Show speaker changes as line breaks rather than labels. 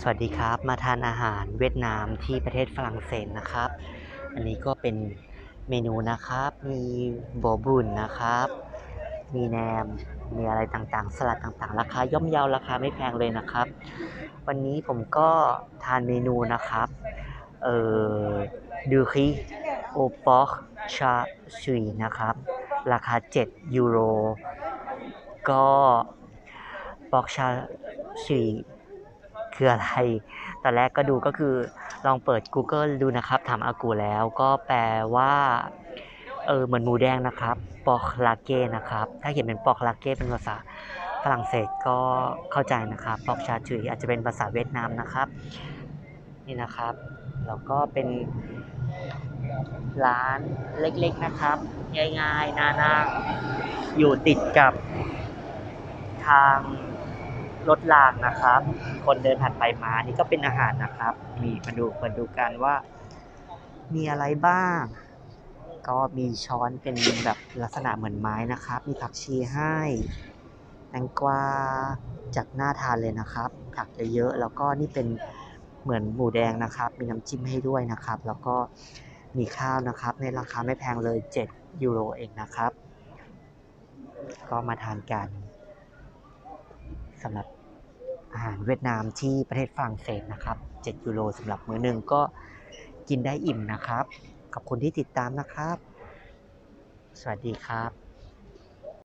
สวัสดีครับ มาทานอาหารเวียดนามที่ประเทศฝรั่งเศสนะครับ อันนี้ก็เป็นเมนูนะครับ มีโบอบุนนะครับ มีแหนม มีอะไรต่างๆ สลัดต่างๆ ราคาย่อมเยาราคาไม่แพงเลยนะครับ วันนี้ผมก็ทานเมนูนะครับ เอ่อดูคิโอปอกชาชุยนะครับ ราคา 7 ยูโร ก็ปอกชาชุย คืออะไร ตอนแรกก็ดูก็คือลองเปิด Google ดูนะครับ ถามอากูแล้วก็แปลว่าเออเหมือนหมูแดงนะครับ ปอกลาเก้นะครับ ถ้าเขียนเป็นปอกลาเก้เป็นภาษาฝรั่งเศสก็เข้าใจนะครับ ปอกชาจุยอาจจะเป็นภาษาเวียดนามนะครับ นี่นะครับ แล้วก็เป็นร้านเล็กๆนะครับ ง่ายๆนานั่งอยู่ติดกับทาง รถรางนะครับ คนเดินผ่านไปมา นี่ก็เป็นอาหารนะครับนี่มาดูมาดูกันว่า มีอะไรบ้าง ก็มีช้อนเป็นแบบลักษณะเหมือนไม้นะครับ มีผักชีให้แตงกวาจากหน้าทานเลยนะครับ ผักเยอะๆแล้วก็นี่เป็นเหมือนหมูแดงนะครับ มีน้ำจิ้มให้ด้วยนะครับ แล้วก็มีข้าวนะครับ ในราคาไม่แพงเลย 7 ยูโรเองนะครับ ก็มาทานกัน สำหรับอาหารเวียดนามที่ประเทศฝรั่งเศสนะครับ 7 ยูโรสำหรับมื้อหนึ่งก็กินได้อิ่มนะครับ ขอบคุณที่ติดตามนะครับ สวัสดีครับ